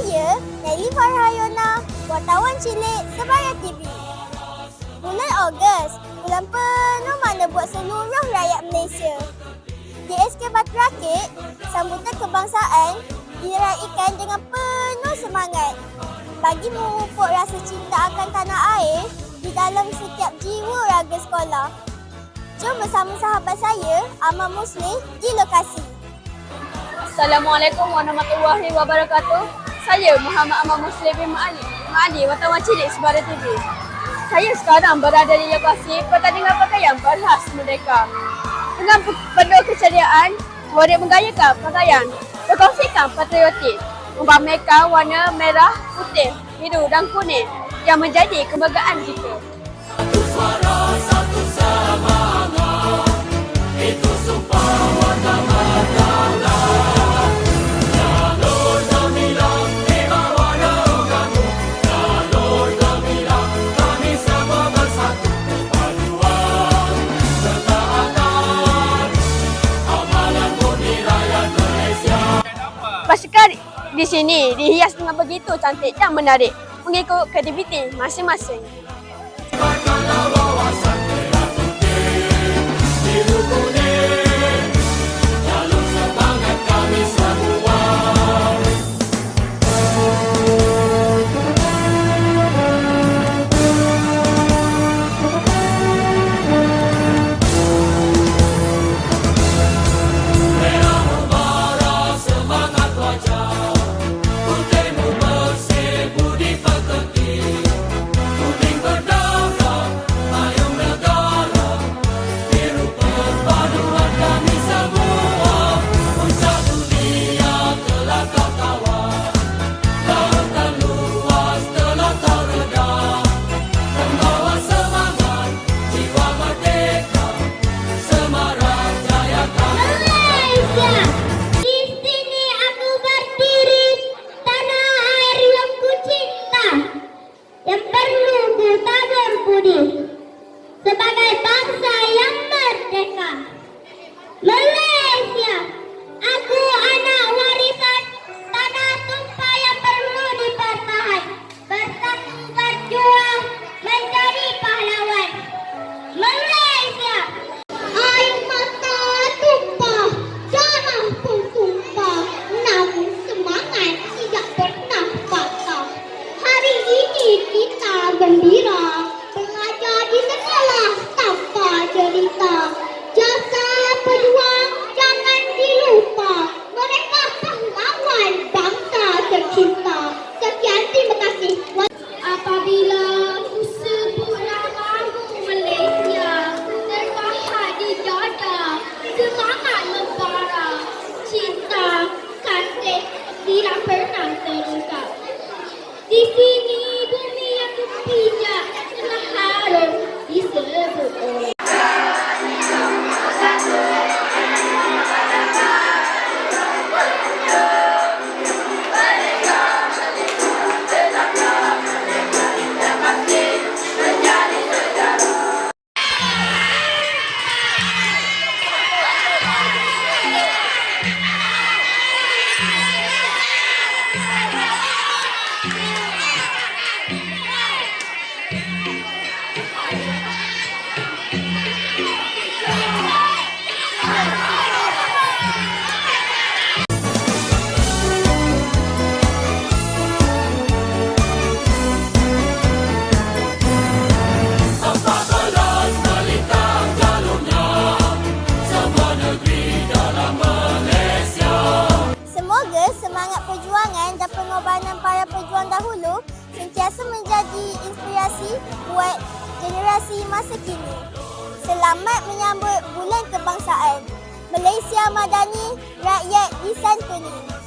Saya Nelly Farhayona, wartawan cilik Sebaya TV. Bulan Ogos, bulan penuh mana buat seluruh rakyat Malaysia. Di SK Batu Rakit, sambutan kebangsaan diraikan dengan penuh semangat bagi memupuk rasa cinta akan tanah air di dalam setiap jiwa raga sekolah. Jom bersama sahabat saya, Amal Muslim di lokasi. Assalamualaikum warahmatullahi wabarakatuh. Saya Muhammad Amal Muslim bin Ma'ali. Ma'ali, wartawan cilik Sebara TV. Saya sekarang berada di lokasi pertandingan pakaian berkhas Merdeka. Dengan pe- penuh keceriaan, murid menggayakan pakaian berkongsikan patriotik memamerkan warna merah, putih, biru dan kuning yang menjadi kebanggaan kita. Pasukan di sini dihias dengan begitu cantik dan menarik mengikut kreativiti masing-masing. Pejuang dahulu sentiasa menjadi inspirasi buat generasi masa kini. Selamat menyambut Bulan Kebangsaan. Malaysia Madani, rakyat disantuni.